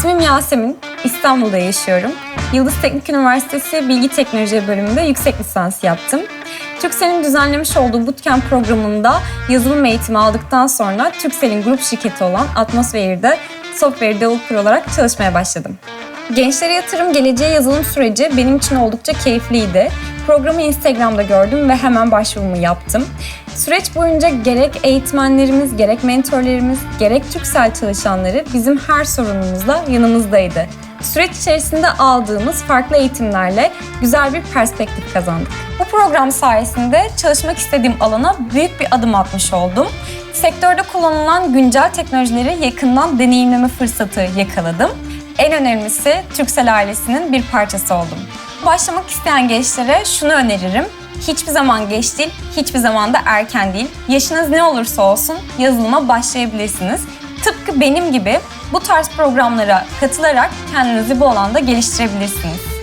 İsmim Yasemin, İstanbul'da yaşıyorum. Yıldız Teknik Üniversitesi Bilgi Teknoloji bölümünde yüksek lisans yaptım. Türkcell'in düzenlemiş olduğu bootcamp programında yazılım eğitimi aldıktan sonra Türkcell'in grup şirketi olan Atmosfer'de software developer olarak çalışmaya başladım. Gençlere yatırım geleceğe yazılım süreci benim için oldukça keyifliydi. Programı Instagram'da gördüm ve hemen başvurumu yaptım. Süreç boyunca gerek eğitmenlerimiz, gerek mentorlarımız, gerek Türksel çalışanları bizim her sorunumuzda yanımızdaydı. Süreç içerisinde aldığımız farklı eğitimlerle güzel bir perspektif kazandık. Bu program sayesinde çalışmak istediğim alana büyük bir adım atmış oldum. Sektörde kullanılan güncel teknolojileri yakından deneyimleme fırsatı yakaladım. En önemlisi Türksel ailesinin bir parçası oldum. Başlamak isteyen gençlere şunu öneririm. Hiçbir zaman geç değil, hiçbir zaman da erken değil. Yaşınız ne olursa olsun yazılıma başlayabilirsiniz. Tıpkı benim gibi bu tarz programlara katılarak kendinizi bu alanda geliştirebilirsiniz.